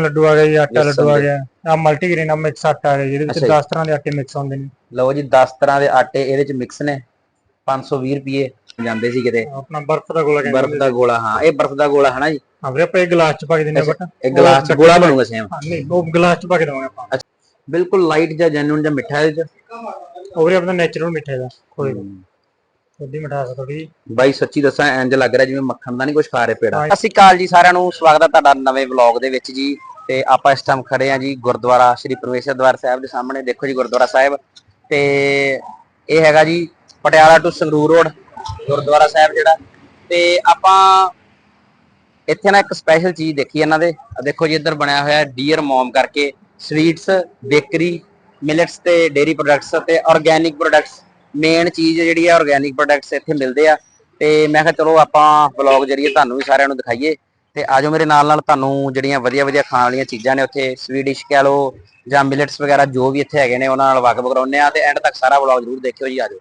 ਲੱਡੂ ਆ ਗਿਆ ਜੀ ਆਟਾ ਲੱਡੂ ਆ। ਗਿਆ। ਆ ਮਲਟੀਗ੍ਰੇਨ ਆ ਮਿਕਸ ਆਟਾ ਆ ਗਿਆ ਜਿਹਦੇ ਵਿੱਚ ਅੱਛਾ ਜੀ। 10 ਤਰ੍ਹਾਂ ਦੇ ਆਟੇ ਮਿਕਸ ਹੁੰਦੇ ਨੇ। ਲਓ ਜੀ 10 ਤਰ੍ਹਾਂ ਦੇ ਆਟੇ ਇਹਦੇ ਚ ਮਿਕਸ ਨੇ। 520 ਰੁਪਏ ਜਾਂਦੇ ਸੀ ਕਿਤੇ। ਆਪਣਾ ਬਰਫ਼ ਦਾ ਗੋਲਾ ਬਰਫ਼ ਕਹਿੰਦੇ ਦਾ ਗੋਲਾ ਹਾਂ ਇਹ ਬਰਫ਼ ਦਾ ਗੋਲਾ ਹੈ ਨਾ ਜੀ? ਹਾਂ ਵੀਰੇ ਆਪਾਂ ਇਹ ਗਲਾਸ ਚ ਪਾ ਕੇ ਦਿੰਦੇ ਆ ਬਟ ਇੱਕ ਗਲਾਸ ਚ ਗੋਲਾ ਬਣੂਗਾ ਸੇਮ ਹਾਂ, ਨਹੀਂ ਉਹ ਗਲਾਸ ਚ ਪਾ ਕੇ ਦਵਾਂਗੇ ਆਪਾਂ। ਬਿਲਕੁਲ ਲਾਈਟ ਜਾਂ ਜੈਨੂਨ ਜਾਂ ਮਿੱਠਾ ਇਹਦੇ ਚ? ਉਹ ਵੀਰੇ ਆਪਣਾ ਨੇਚਰਲ ਮਿੱਠੇ ਦਾ ਕੋਈ ਉਹਦੀ ਮਿਠਾਸ ਥੋੜੀ ਬਾਈ ਸੱਚੀ ਦੱਸਾਂ ਇੰਜ ਲੱਗ ਰਿਹਾ ਜਿਵੇਂ ਮੱਖਣ ਦਾ ਨਹੀਂ ਕੁਝ ਖਾ ਰਹੇ ਪੇੜਾ। ਸਤਿ ਸ਼੍ਰੀ ਅਕਾਲ ਜੀ ਸਾਰਿਆਂ ਨੂੰ ਸਵਾਗਤ ਹੈ ਤੁਹਾਡਾ ਨਵੇਂ ਵਲੌਗ ਦੇ ਵਿੱਚ ਜੀ। ਤੇ ਆਪਾਂ ਇਸ ਟਾਈਮ ਖੜੇ ਆ ਜੀ ਗੁਰਦੁਆਰਾ ਸ਼੍ਰੀ ਪ੍ਰਵੇਸ਼ਰ ਦਵਾਰ ਸਾਹਿਬ ਦੇ ਸਾਹਮਣੇ। ਦੇਖੋ ਜੀ ਗੁਰਦੁਆਰਾ ਸਾਹਿਬ ਤੇ ਇਹ ਹੈਗਾ ਜੀ ਪਟਿਆਲਾ ਟੂ ਸੰਗਰੂਰ ਰੋਡ ਗੁਰਦੁਆਰਾ ਸਾਹਿਬ ਜਿਹੜਾ। ਤੇ ਆਪਾਂ ਇੱਥੇ ਨਾ ਇੱਕ ਸਪੈਸ਼ਲ ਚੀਜ਼ ਦੇਖੀ ਇਹਨਾਂ ਦੇ। ਦੇਖੋ ਜੀ ਇੱਧਰ ਬਣਿਆ ਹੋਇਆ ਡੀਅਰ ਮੌਮ ਕਰਕੇ ਸਵੀਟਸ ਬੇਕਰੀ ਮਿਲਟਸ ਤੇ ਡੇਰੀ ਪ੍ਰੋਡਕਟਸ ਤੇ ਆਰਗੇਨਿਕ ਪ੍ਰੋਡਕਟਸ ਮੇਨ ਚੀਜ਼ ਜਿਹੜੀ ਆ ਆਰਗੇਨਿਕ ਪ੍ਰੋਡਕਟਸ ਇੱਥੇ ਮਿਲਦੇ ਆ। ਤੇ ਮੈਂ ਕਿਹਾ ਚਲੋ ਆਪਾਂ ਵਲੌਗ ਜਰੀਏ ਤੁਹਾਨੂੰ ਵੀ ਸਾਰਿਆਂ ਨੂੰ ਦਿਖਾਈਏ। ਤੇ ਆਜੋ ਮੇਰੇ ਨਾਲ ਨਾਲ ਤੁਹਾਨੂੰ ਜਿਹੜੀਆਂ ਵਧੀਆ ਵਧੀਆ ਖਾਣ ਵਾਲੀਆਂ ਚੀਜ਼ਾਂ ਨੇ ਉੱਥੇ ਸਵੀਡਿਸ਼ ਕਹਿ ਲਓ ਜਾਂ ਮਿਲਟਸ ਵਗੈਰਾ ਜੋ ਵੀ ਇੱਥੇ ਹੈਗੇ ਨੇ, ਉਹਨਾਂ ਨਾਲ ਵਾਕਫ ਕਰਾਉਂਦੇ ਆ ਤੇ ਐਂਡ ਤੱਕ ਸਾਰਾ ਵਲੌਗ ਜ਼ਰੂਰ ਦੇਖਿਓ ਜੀ ਆਜੋ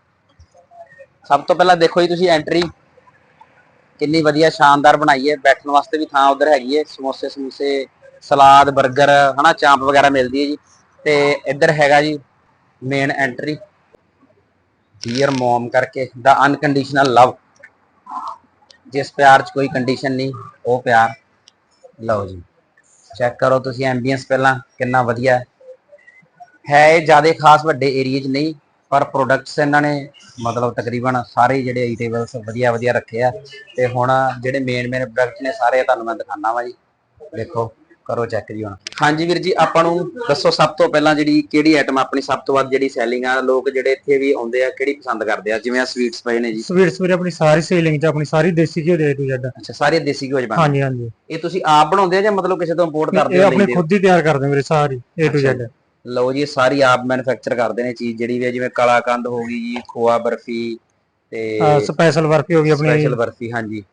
ਸਭ ਤੋਂ ਪਹਿਲਾਂ ਦੇਖੋ ਜੀ ਤੁਸੀਂ ਐਂਟਰੀ ਕਿੰਨੀ ਵਧੀਆ ਸ਼ਾਨਦਾਰ ਬਣਾਈ ਹੈ, ਬੈਠਣ ਵਾਸਤੇ ਵੀ ਥਾਂ ਉਧਰ ਹੈਗੀ ਹੈ, ਸਮੋਸੇ, ਸਮੂਸੇ, ਸਲਾਦ 버ਗਰ ਹਨਾ, ਚਾਂਪ ਵਗੈਰਾ ਮਿਲਦੀ ਹੈ ਜੀ। ਤੇ ਇੱਧਰ ਹੈਗਾ ਜੀ ਮੇਨ ਐਂਟਰੀ ਡੀਅਰ ਮਮ ਕਰਕੇ ਦਾ ਅਨਕੰਡੀਸ਼ਨਲ ਲਵ ਜਿਸ ਪਿਆਰ 'ਚ ਕੋਈ ਕੰਡੀਸ਼ਨ ਨਹੀਂ, ਉਹ ਪਿਆਰ। ਲਓ ਜੀ ਚੈੱਕ ਕਰੋ ਤੁਸੀਂ ਐਂਬੀਐਂਸ ਪਹਿਲਾਂ, ਕਿੰਨਾ ਵਧੀਆ ਹੈ। ਹੈ ਇਹ ਜ਼ਿਆਦਾ ਖਾਸ ਵੱਡੇ ਏਰੀਆ 'ਚ ਨਹੀਂ, ਪਰ ਪ੍ਰੋਡਕਟਸ ਇਹਨਾਂ ਨੇ ਮਤਲਬ ਤਕਰੀਬਨ ਸਾਰੇ ਜਿਹੜੇ ਆਈਟੇਬਲਸ ਵਧੀਆ ਵਧੀਆ ਰੱਖੇ ਆ। ਤੇ ਹੁਣ ਜਿਹੜੇ ਮੇਨ ਮੇਨ ਪ੍ਰੋਡਕਟ ਨੇ, ਸਾਰੇ ਤੁਹਾਨੂੰ ਮੈਂ ਦਿਖਾਣਾ ਵਾ ਜੀ। ਦੇਖੋ। ਕਰੋ ਚੈੱਕ ਜੀ ਹੁਣ। ਹਾਂਜੀ ਵੀਰ ਜੀ ਆਪਾਂ ਨੂੰ ਦੱਸੋ ਸਭ ਤੋਂ ਪਹਿਲਾਂ ਜਿਹੜੀ ਕਿਹੜੀ ਆਈਟਮ ਆਪਣੀ ਸਭ ਤੋਂ ਵੱਧ ਜਿਹੜੀ ਸੈਲਿੰਗ ਆ ਲੋਕ ਜਿਹੜੇ ਇੱਥੇ ਵੀ ਆਉਂਦੇ ਆ ਕਿਹੜੀ ਪਸੰਦ ਕਰਦੇ ਆ? ਜਿਵੇਂ ਆ ਸਵੀਟਸ ਪਏ ਨੇ ਜੀ। ਸਵੀਟਸ ਵੀਰੇ ਆਪਣੀ ਸਾਰੀ ਸੇਲਿੰਗ ਚ ਆਪਣੀ ਸਾਰੀ ਦੇਸੀ ਘਿਓ ਦੇ ਟੂ ਜ਼ੈਡ ਅੱਛਾ ਸਾਰੇ ਦੇਸੀ ਘਿਓ ਚ ਬਣਦੇ। ਹਾਂਜੀ ਹਾਂਜੀ। ਇਹ ਤੁਸੀਂ ਆਪ ਬਣਾਉਂਦੇ ਆ ਜਾਂ ਮਤਲਬ ਕਿਸੇ ਤੋਂ ਇੰਪੋਰਟ ਕਰਦੇ ਇਹ ਹੋ ਆਪਣੇ ਖੁਦ ਹੀ ਤਿਆਰ ਕਰਦੇ ਵੀਰੇ ਸਾਰੀ ਏ ਟੂ ਅੱਛਾ ਜ਼ੈਡ ਲਓ ਜੀ ਇਹ ਸਾਰੀ ਆਪ ਮੈਨੂਫੈਕਚਰ ਕਰਦੇ ਨੇ ਚੀਜ਼ ਜਿਹੜੀ ਵੀ ਹੈ ਜਿਵੇਂ ਕਲਾਕੰਦ ਹੋ ਗਈ ਜੀ ਖੋਆ ਬਰਫੀ ਤੇ ਸਪੈਸ਼ਲ ਵਰਫੀ ਹੋ ਗਈ ਆਪਣੀ। ਸਪੈਸ਼ਲ ਬਰਫੀ ਹਾਂਜੀ।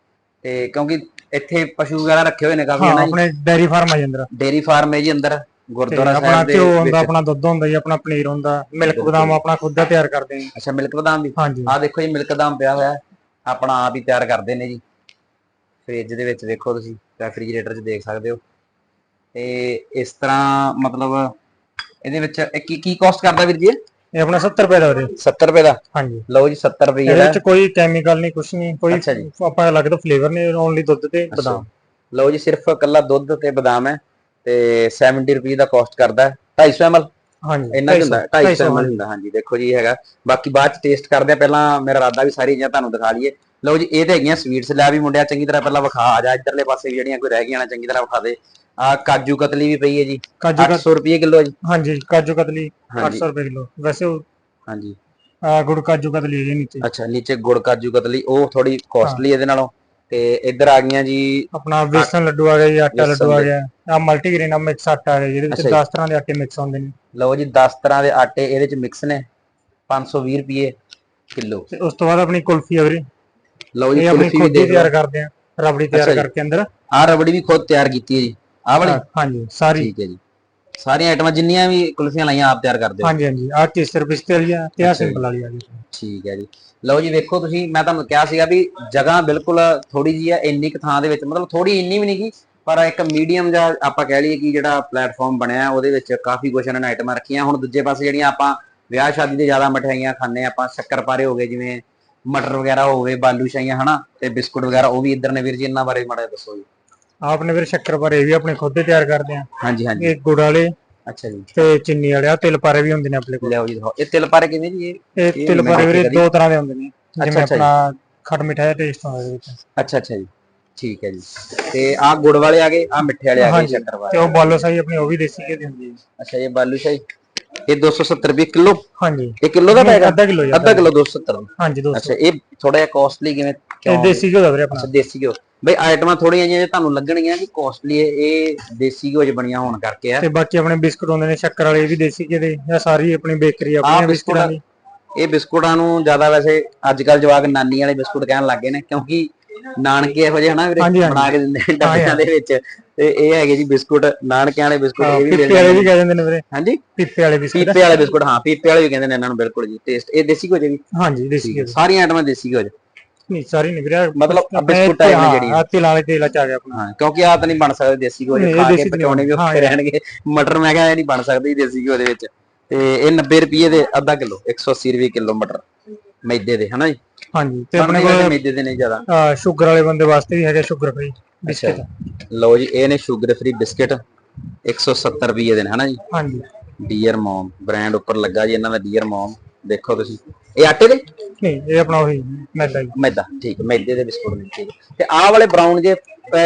ਤੇ ਕਿਉਂਕਿ ਇੱਥੇ ਪਸ਼ੂ ਵਗੈਰਾ ਰੱਖੇ ਹੋਏ ਨੇ ਕਾਫੀ ਹਾਂ ਜੀ? ਆਪਣੇ ਡੈਰੀ ਫਾਰਮ ਆ ਜਾਂਦਰ ਡੇਰੀ ਫਾਰਮ ਹੈ ਜੀ ਅੰਦਰ ਗੁਰਦੁਆਰਾ ਆਪਣਾ ਸਾਹਿਬ ਦੇ ਘਿਓ ਹੁੰਦਾ ਵਿੱਚ। ਆਪਣਾ ਦੁੱਧ ਹੁੰਦਾ ਜੀ ਆਪਣਾ ਪਨੀਰ ਹੁੰਦਾ ਮਿਲਕ ਬਦਾਮ ਆਪਣਾ ਖੁਦ ਦਾ ਤਿਆਰ ਕਰਦੇ ਹਾਂ ਅੱਛਾ ਮਿਲਕ ਬਦਾਮ ਵੀ? ਹਾਂਜੀ। ਆਹ ਦੇਖੋ ਜੀ ਮਿਲਕ ਬਦਾਮ ਪਿਆ ਹੋਇਆ ਹੈ। ਆਪਣਾ ਆਪ ਹੀ ਤਿਆਰ ਕਰਦੇ ਨੇ ਜੀ। ਫ੍ਰਿਜ ਦੇ ਵਿੱਚ ਦੇਖੋ ਤੁਸੀਂ ਰੈਫਰੀਜਰੇਟਰ 'ਚ ਦੇਖ ਸਕਦੇ ਹੋ। ਤੇ ਇਸ ਤਰ੍ਹਾਂ ਮਤਲਬ ਇਹਦੇ ਵਿੱਚ ਇਹ ਕੀ ਕੀ ਕਾਸਟ ਕਰਦਾ ਵੀਰ ਜੀ ਇਹ? ਇਹ ਆਪਣਾ 70 ਰੁਪਏ ਦਾ ਵੀਰੇ। 70 ਰੁਪਏ ਦਾ? ਹਾਂਜੀ। ਲਓ ਜੀ 70 ਰੁਪਏ ਇਹਦੇ ਦਾ ਵਿੱਚ ਕੋਈ ਕੈਮੀਕਲ ਨਹੀਂ ਕੁਝ ਨਹੀਂ ਕੋਈ ਅੱਛਾ ਜੀ। ਆਪਾਂ ਅਲੱਗ ਤੋਂ ਫਲੇਵਰ ਨਹੀਂ ਓਨਲੀ ਦੁੱਧ ਤੇ ਬਦਾਮ। ਲਓ ਜੀ ਸਿਰਫ ਕੱਲਾ ਦੁੱਧ ਤੇ ਬਦਾਮ ਹੈ ਤੇ 70 ਰੁਪਏ ਦਾ ਕਾਸਟ ਕਰਦਾ ਹੈ। 250 ml? ਹਾਂਜੀ ਇੰਨਾ ਹੁੰਦਾ 250 250 ml ਹੁੰਦਾ ਹਾਂਜੀ ਦੇਖੋ ਜੀ ਇਹ ਹੈਗਾ। ਬਾਕੀ ਬਾਅਦ ਚ ਟੇਸਟ ਕਰਦੇ ਆ ਪਹਿਲਾਂ ਮੇਰਾ ਇਰਾਦਾ ਵੀ ਸਾਰੀ ਚੀਜ਼ਾਂ ਤੁਹਾਨੂੰ ਦਿਖਾ ਲਈਏ। ਲਓ ਜੀ ਇਹ ਤੇ ਹੈਗੀਆਂ ਸਵੀਟਸ ਲੈ ਵੀ ਮੁੰਡਿਆ ਚੰਗੀ ਤਰ੍ਹਾਂ ਪਹਿਲਾਂ ਵਿਖਾ ਆ ਜਾ ਇੱਧਰਲੇ ਪਾਸੇ ਵੀ ਜਿਹੜੀਆਂ ਕੋਈ ਰਹਿ ਗਈਆਂ ਨਾ ਚੰਗੀ ਤਰ੍ਹਾਂ ਵਿਖਾ ਦੇ। ਆ ਕਾਜੂ ਕਤਲੀ ਵੀ ਪਈ ਹੈ ਜੀ ਕਾਜੂ ਕਤ 800 ਰੁਪਏ ਕਿਲੋ ਜੀ। ਹਾਂਜੀ ਕਾਜੂ ਕਤਲੀ ਹਾਂਜੀ। 800 ਰੁਪਏ ਕਿਲੋ। ਵੈਸੇ ਉਹ ਹਾਂਜੀ। ਆਹ ਗੁੜ ਕਾਜੂ ਕਤਲੀ ਹੈ ਨੀਚੇ। ਅੱਛਾ ਨੀਚੇ ਗੁੜ ਕਾਜੂ ਕਤਲੀ ਉਹ ਥੋੜੀ ਕਾਸਟਲੀ ਇਹਦੇ ਨਾਲੋਂ। ਤੇ ਇੱਧਰ ਆ ਗਈਆਂ ਜੀ ਆਪਣਾ ਬੇਸਨ ਲੱਡੂ ਆ ਗਿਆ ਜੀ ਆਟਾ ਲੱਡੂ ਆ। ਗਿਆ। ਆ ਮਲਟੀਗ੍ਰੇਨ ਆ ਮਿਕਸ ਆਟਾ ਆ ਗਿਆ ਜਿਹਦੇ ਵਿੱਚ ਅੱਛਾ ਜੀ। 10 ਤਰ੍ਹਾਂ ਦੇ ਆਟੇ ਮਿਕਸ ਹੁੰਦੇ ਨੇ। ਲਓ ਜੀ 10 ਤਰ੍ਹਾਂ ਦੇ ਆਟੇ ਇਹਦੇ ਚ ਮਿਕਸ ਨੇ 520 ਰੁਪਏ ਕਿਲੋ। ਤੇ ਉਸ ਤੋਂ ਬਾਅਦ ਆਪਣੀ ਕੁਲਫੀ ਆ ਵੀਰੇ। ਲਓ ਜੀ ਇਹ ਆਪਣੀ ਕੁਲਫੀ ਵੀ ਖੁਦ ਹੀ ਦੇਖ ਤਿਆਰ ਲਓ ਕਰਦੇ ਆ ਰਬੜੀ ਅੱਛਾ ਤਿਆਰ ਜੀ। ਕਰਕੇ ਅੰਦਰ। ਆ ਰਬੜੀ ਵੀ ਖੁਦ ਤਿਆਰ ਕੀਤੀ ਹੈ ਜੀ। ਆਹ ਵਾਲੀ? ਹਾਂਜੀ ਸਾਰੀ। ਠੀਕ ਹੈ ਜੀ। ਸਾਰੀਆਂ ਆਈਟਮਾਂ ਜਿੰਨੀਆਂ ਵੀ ਕੁਲਫੀਆਂ ਲਾਈਆਂ ਆਪ ਤਿਆਰ ਕਰਦੇ ਹੋ? ਹਾਂਜੀ ਹਾਂਜੀ ਆ ਕੇਸਰ ਪਿਸਤੇ ਵਾਲੀ ਆ ਤੇ ਆ ਜੀ। ਸਿੰਪਲ ਵਾਲੀ ਆ ਜੀ। ਠੀਕ ਹੈ ਜੀ। ਲਓ ਜੀ ਵੇਖੋ ਤੁਸੀਂ ਮੈਂ ਤੁਹਾਨੂੰ ਕਿਹਾ ਸੀਗਾ ਵੀ ਜਗ੍ਹਾ ਬਿਲਕੁਲ ਥੋੜੀ ਜੀ ਹੈ ਇੰਨੀ ਕੁ ਥਾਂ ਦੇ ਵਿੱਚ ਮਤਲਬ ਥੋੜੀ ਇੰਨੀ ਵੀ ਨਹੀਂ ਗੀ ਪਰ ਇੱਕ ਮੀਡੀਅਮ ਜਿਹਾ ਆਪਾਂ ਕਹਿ ਲਈਏ ਕਿ ਜਿਹੜਾ ਪਲੇਟਫਾਰਮ ਬਣਿਆ ਉਹਦੇ ਵਿੱਚ ਕਾਫੀ ਕੁਝ ਇਹਨਾਂ ਨੇ ਆਈਟਮਾਂ ਰੱਖੀਆਂ। ਹੁਣ ਦੂਜੇ ਪਾਸੇ ਜਿਹੜੀਆਂ ਆਪਾਂ ਵਿਆਹ ਸ਼ਾਦੀ ਦੇ ਜ਼ਿਆਦਾ ਮਠਿਆਈਆਂ ਖਾਂਦੇ ਆਪਾਂ ਸ਼ੱਕਰਪਾਰੇ ਹੋ ਗਏ ਜਿਵੇਂ ਮਟਰ ਵਗੈਰਾ ਹੋਵੇ ਬਾਲੂ ਸ਼ਾਹੀਆਂ ਹਨਾ? ਤੇ ਬਿਸਕੁਟ ਵਗੈਰਾ ਉਹ ਵੀ ਇੱਧਰ ਨੇ ਵੀਰ ਜੀ ਇਹਨਾਂ ਬਾਰੇ ਮਾੜਾ ਦੱਸੋ ਜੀ। ਆਪਣੇ ਵੀਰੇ ਸ਼ੱਕਰ ਪਾਰੇ ਵੀ ਆਪਣੇ ਖੁਦ ਦੇ ਤਿਆਰ ਕਰਦੇ ਆ। ਹਾਂਜੀ ਹਾਂਜੀ। ਇਹ ਗੁੜ ਵਾਲੇ ਅੱਛਾ ਜੀ। ਤੇ ਚੀਨੀ ਵਾਲੇ ਆ ਤਿਲ ਪਾਰੇ ਵੀ ਹੁੰਦੇ ਨੇ ਆਪਣੇ ਕੋਲ। ਲਿਆਓ ਜੀ ਦਿਖਾਓ। ਇਹ ਤਿਲ ਪਾਰੇ ਕਿਵੇਂ ਜੀ? ਇਹ ਇਹ ਤਿਲ ਪਾਰੇ ਵੀਰੇ ਦੋ ਤਰ੍ਹਾਂ ਦੇ ਹੁੰਦੇ ਨੇ। ਜਿਵੇਂ। ਆਪਣਾ ਖੱਟ ਮਿੱਠਾ ਦਾ ਟੇਸਟ ਹੁੰਦਾ ਇਹਦੇ ਵਿੱਚ। ਅੱਛਾ ਅੱਛਾ ਜੀ। ਠੀਕ ਹੈ ਜੀ। ਤੇ ਆਹ ਗੁੜ ਵਾਲੇ ਆ ਗਏ ਆਹ ਮਿੱਠੇ ਵਾਲੇ ਆ ਗਏ। ਸ਼ੱਕਰ ਤੇ ਵਾਲੇ ਉਹ ਬਾਲੋ ਸਾਈ ਆਪਣੀ ਉਹ ਵੀ ਦੇਸੀ ਘੀ ਦੀ ਹੁੰਦੀ ਹੈ ਅੱਛਾ ਇਹ ਬਾਲੂ ਸ਼ਾਹੀ। ਇਹ 270 ਰੁਪਏ ਕਿਲੋ? ਹਾਂਜੀ। ਇਹ ਕਿਲੋ ਦਾ ਪੈਗਾ? ਅੱਧਾ ਕਿਲੋ ਜੀ ਅੱਧਾ ਕਿਲੋ 270 ਹਾਂਜੀ ਦੋਸਤੋ ਅੱਛਾ ਇਹ ਥੋੜਾ ਜਿਹਾ ਕਾਸਟਲੀ ਕਿਵੇਂ ਇਹ ਕਿਉਂ ਦੇਸੀ ਘਿਓ ਦਾ ਵੀਰੇ ਆਪਣਾ। ਅੱਛਾ ਦੇਸੀ ਘਿਓ। ਬਈ ਆਈਟਮਾਂ ਥੋੜੀਆਂ ਜਿਹੀਆਂ ਤੁਹਾਨੂੰ ਲੱਗਣਗੀਆਂ ਕਿ ਕਾਸਟਲੀ ਇਹ ਦੇਸੀ ਘਿਓ 'ਚ ਬਣੀਆਂ ਹੋਣ ਕਰਕੇ ਆ। ਤੇ ਬਾਕੀ ਆਪਣੇ ਬਿਸਕੁਟ ਹੁੰਦੇ ਨੇ ਸ਼ੱਕਰ ਵਾਲੇ ਇਹ ਵੀ ਦੇਸੀ ਘੀ ਦੇ ਇਹ ਸਾਰੀ ਆਪਣੀ ਬੇਕਰੀ ਆਪਣੀ ਬਿਸਕੁਟ ਬਿਸਕੁਟਾਂ ਦੀ। ਇਹ ਬਿਸਕੁਟਾਂ ਨੂੰ ਜ਼ਿਆਦਾ ਵੈਸੇ ਅੱਜ ਕੱਲ ਜਵਾਕ ਨਾਨੀ ਵਾਲੇ ਬਿਸਕੁਟ ਕਹਿਣ ਲੱਗੇ ਨੇ ਕਿਉਂਕਿ ਨਾਨਕੇ ਇਹੋ ਜਿਹੇ ਹਨਾ ਵੀਰੇ। ਬਣਾ ਕੇ ਦਿੰਦੇ ਡੱਬਿਆਂ ਦੇ ਵਿੱਚ। ਤੇ ਇਹ ਹੈਗੇ ਜੀ ਬਿਸਕੁਟ ਨਾਨਕਿਆਂ ਵਾਲੇ ਬਿਸਕੁਟ ਇਹ ਵੀ ਪੀਪੇ ਮਿਲ ਵਾਲੇ ਵੀ ਕਹਿ ਦਿੰਦੇ ਨੇ ਵੀਰੇ। ਹਾਂਜੀ? ਪੀਪੇ ਵਾਲੇ ਬਿਸਕੁਟ। ਪੀਪੇ ਵਾਲੇ ਬਿਸਕੁਟ ਹਾਂ ਪੀਪੇ ਵਾਲੇ ਵੀ ਕਹਿੰਦੇ ਨੇ ਇਹਨਾਂ ਨੂੰ ਬਿਲਕੁਲ ਜੀ ਟੇਸਟ ਇਹ ਦੇਸੀ 'ਚ ਵੀ? ਹਾਂਜੀ ਦੇਸੀ ਘੀ ਦੇ। ਸਾਰੀਆਂ ਆਈਟਮਾਂ ਦੇਸੀ 'ਚ ਨਹੀਂ ਸਾਰੀ ਨਹੀਂ ਵੀਰੇ ਮਤਲਬ ਬਿਸਕੁਟ ਟਾਈਪ ਨੇ ਜਿਹੜੀ ਆ ਤਿਲ ਵਾਲੇ ਤੇਲ ਚ ਆ ਗਿਆ ਆਪਣਾ। ਹਾਂ ਕਿਉਂਕਿ ਆ ਤਾਂ ਨਹੀਂ ਬਣ ਸਕਦੇ ਦੇਸੀ ਇਹ ਖਾ ਕੇ ਪਚਾਉਣੇ ਵੀ ਔਖੇ ਰਹਿਣਗੇ। ਮਟਰ ਮੈਂ ਕਿਹਾ ਇਹ ਨਹੀਂ ਬਣ ਸਕਦੇ ਦੇਸੀ ਘਿਓ ਦੇ ਵਿੱਚ। ਤੇ ਇਹ 90 ਰੁਪਏ ਦੇ ਅੱਧਾ ਕਿਲੋ 180 ਰੁਪਏ ਕਿਲੋ ਮਟਰ। ਮੈਦੇ ਦੇ ਹਨਾ ਜੀ? ਹਾਂਜੀ ਤੇ ਆਪਣੇ ਕੋਲ ਮੈਦੇ ਦੇ ਨਹੀਂ ਜ਼ਿਆਦਾ? ਆ, ਸ਼ੂਗਰ ਵਾਲੇ ਬੰਦੇ ਵਾਸਤੇ ਵੀ ਹੈਗਾ ਸ਼ੂਗਰ ਫ੍ਰੀ ਬਿਸਕਿਟ। ਲਓ ਜੀ ਇਹ ਨੇ ਸ਼ੂਗਰ ਫ੍ਰੀ ਬਿਸਕਟ 170 ਰੁਪਏ ਦੇ ਨੇ ਹਨਾ ਜੀ? ਹਾਂਜੀ। ਡੀਅਰ ਮਮ ਬ੍ਰਾਂਡ ਉੱਪਰ ਲੱਗਾ ਜੀ ਇਹਨਾਂ ਦਾ ਡੀਅਰ ਮਮ ਦੇਖੋ ਤੁਸੀਂ। ਇਹ ਆਟੇ ਦੇ? ਨਹੀਂ ਇਹ ਆਪਣਾ ਉਹੀ ਮੈਦਾ ਹੀ ਮੈਦਾ ਠੀਕ ਹੈ ਮੈਦੇ ਦੇ ਬਿਸਕੁਟ ਨੇ ਠੀਕ। ਹੈ। ਤੇ ਆਹ ਵਾਲੇ ਬ੍ਰਾਊਨ ਜੇ